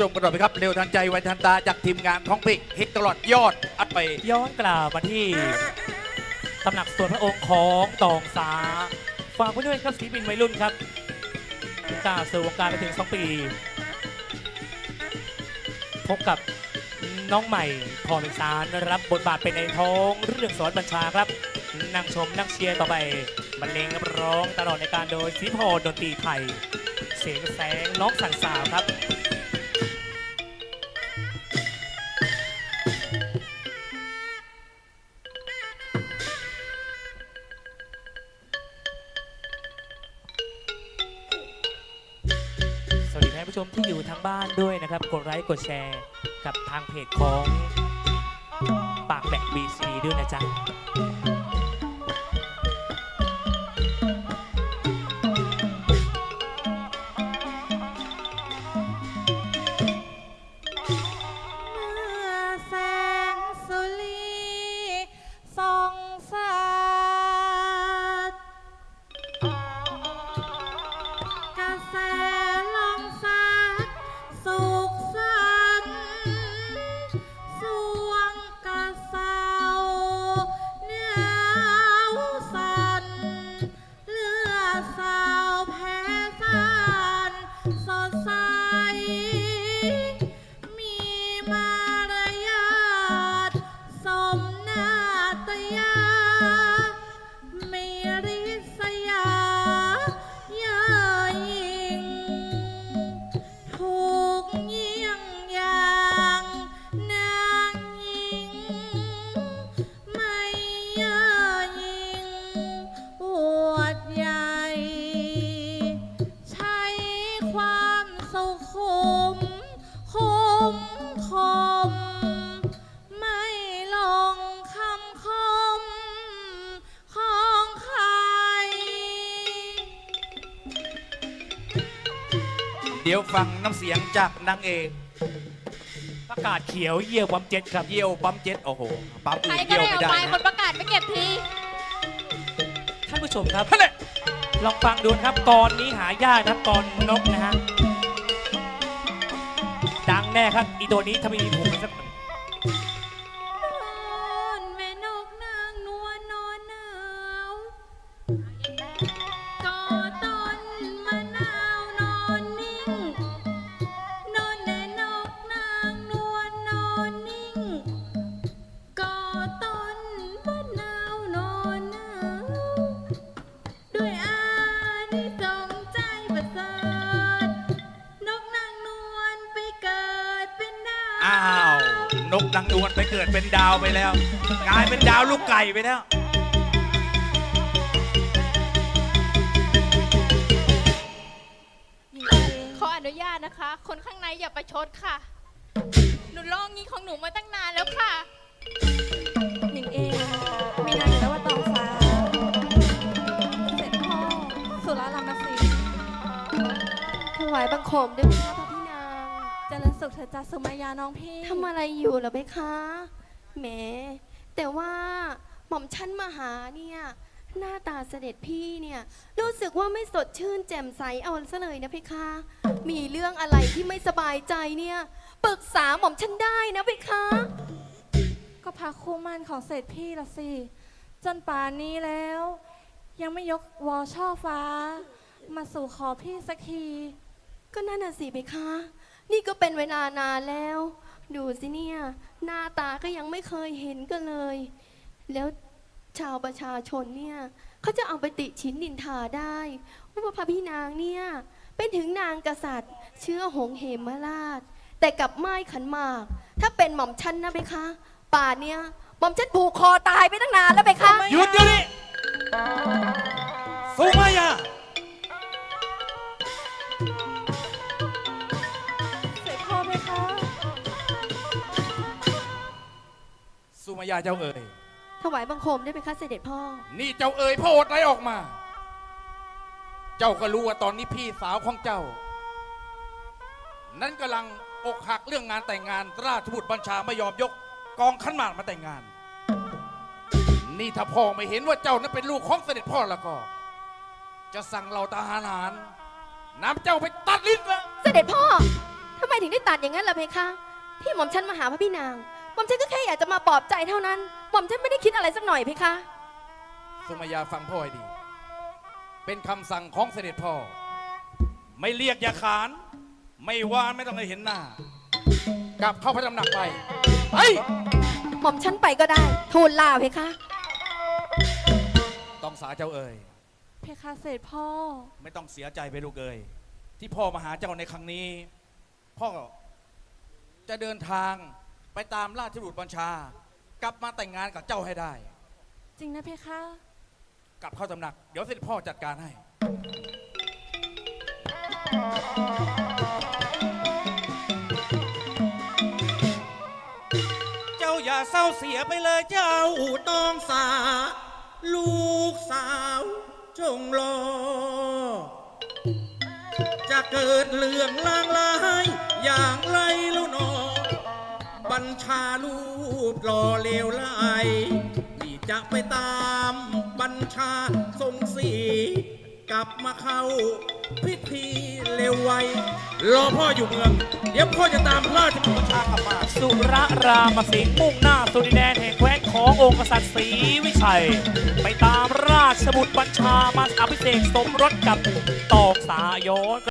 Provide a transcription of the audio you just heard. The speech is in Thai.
ชมกันต่อไปครับ เร็วทันใจไวทันตาจากทีมงานของพิกฮิตตลอดยอดอัดไป ย้อนกลับมาที่ตำหนักส่วนพระองค์ของตองสาฝากไว้ด้วยครับศิลปินวัยรุ่นครับก้าวสู่วงการไปถึง 2 ปี พบกับน้องใหม่พรมิสารรับบทบาทเป็นในท้องเรื่องสอนบัญชาครับ นั่งชมนั่งเชียร์ต่อไปบรรเลงร้องตลอดในการโดยสิพรดนตรีไทย เสียงแสงน้องสั่งสาวครับ ผู้ชมที่อยู่ทางบ้านด้วยนะครับ กดไลค์กดแชร์กับทางเพจของปากแบกบีซีด้วยนะจ๊ะ เดี๋ยวฟังน้ำเสียงจากนางเอกประกาศเขียวเยี่ยวความเจ็ดครับ เยี่ยวปั๊มเจ็ดโอ้โหปั๊มใครอื่นก็เยี่ยวได้ไม่เอาได้ไปคนนะประกาศไปเก็บทีท่านผู้ชมครับท่านเนี่ยลองฟังดูนะครับกรนี้หายากนะครับกรนกนะฮะ ดังแน่ครับ อีตัวนี้ถ้าไม่มีผมสักนอนแม่นกนางนวลนอนหนาว อ้าว นกนางนวลไปเกิดเป็นดาวไปแล้ว กลายเป็นดาวลูกไก่ไปแล้ว ขออนุญาตนะคะ คนข้างในอย่าประชดค่ะ หนูร้องงี้ของหนูมาตั้งนานแล้วค่ะหนิงเองมีนางอยู่แล้วว่าตองฟ้า เสร็จพ่อสุรารัมสีถวายบังคมด้วยไหมคะพระพี่นาง เจริญสุขเถิดจ้าสุมายาน้องพี่ทำอะไรอยู่เหรอไหมคะแหมแต่ว่าหม่อมชั้นมาหาเนี่ย หน้าตาเสด็จพี่เนี่ย รู้สึกว่าไม่สดชื่นแจ่มใสเอาซะเลยนะเพคะ มีเรื่องอะไรที่ไม่สบายใจเนี่ยปรึกษาหม่อมชั้นได้นะเพคะ ก็พาคู่มั่นของเสร็จพี่ละสิจนป่านนี้แล้ว ยังไม่ยกวอช่อฟ้า มาสู่ขอพี่สักที ก็นั่นน่ะสิเพคะ นี่ก็เป็นเวลานานแล้ว ดูสิเนี่ย หน้าตาก็ยังไม่เคยเห็นกันเลย แล้วชาวประชาชนเนี่ยเขาจะเอาไปติชินนินทาได้ว่าพระพี่นางเนี่ยเป็นถึงนางกษัตริย์ เชื้อหงเหมราช แต่กลับไม้ขันหมาก ถ้าเป็นหม่อมชันนะเพคะ ป่านเนี่ยหม่อมชันผูกคอตายไปตั้งนานแล้วเพคะหยุดเดี๋ยวนี้สุมายา มายาเจ้าเอ๋ยถวายบังคมได้ไหมคะเสด็จพ่อ นี่เจ้าเอ๋ยพระโอษฐ์ไรออกมา เจ้าก็รู้ว่าตอนนี้พี่สาวของเจ้า นั้นกำลังอกหักเรื่องงานแต่งงาน ราชบุตรบัญชาไม่ยอมยก กองขันหมากมาแต่งงาน นี่ถ้าพ่อไม่เห็นว่าเจ้านั้นเป็นลูกของเสด็จพ่อแล้วก็ จะสั่งเราทหารหารนำเจ้าไปตัดลิ้นละ เสด็จพ่อทำไมถึงได้ตัดอย่างนั้นล่ะเพคะที่หม่อมฉันมาหาพระพี่นาง หม่อมฉันก็แค่อยากจะมาปลอบใจเท่านั้นหม่อมฉันไม่ได้คิดอะไรสักหน่อยเพคะ สุมายาฟังพ่อให้ดี เป็นคำสั่งของเสด็จพ่อ ไม่เรียกอย่าขาน ไม่วานไม่ต้องให้เห็นหน้า กลับเข้าพระตำหนักไป ไป หม่อมฉันไปก็ได้ ทูลลาเพคะ ต้องสาเจ้าเอ่ย เพคะเสด็จพ่อ ไม่ต้องเสียใจไปลูกเอ่ยที่พ่อมาหาเจ้าในครั้งนี้ พ่อจะเดินทาง ไปตามราชบุตรบัญชา กลับมาแต่งงานกับเจ้าให้ได้ จริงนะเพคะกลับเข้าตำหนัก เดี๋ยวเสด็จพ่อจัดการให้ เจ้าอย่าเศร้าเสียไปเลยเจ้าต้องสา ลูกสาวจงรอ จะเกิดเรื่องลางลายอย่างไรแล้วหนอบัญ ชาลูบหล่อเลวไหลนี่จะไปตามบัญชาทรงสี กลับมาเข้าพิธีเร็วไว รอพ่ออยู่เมือง เดี๋ยวพ่อจะตามราชบุตรบัญชากลับมา สุรรามสิงห์มุ่งหน้าสู่ดินแดนแห่งแคว้นขององค์กษัตริย์ศรีวิชัย ไปตามราชบุตรบัญชามาอภิเษกสมรสกับตอกสายโยน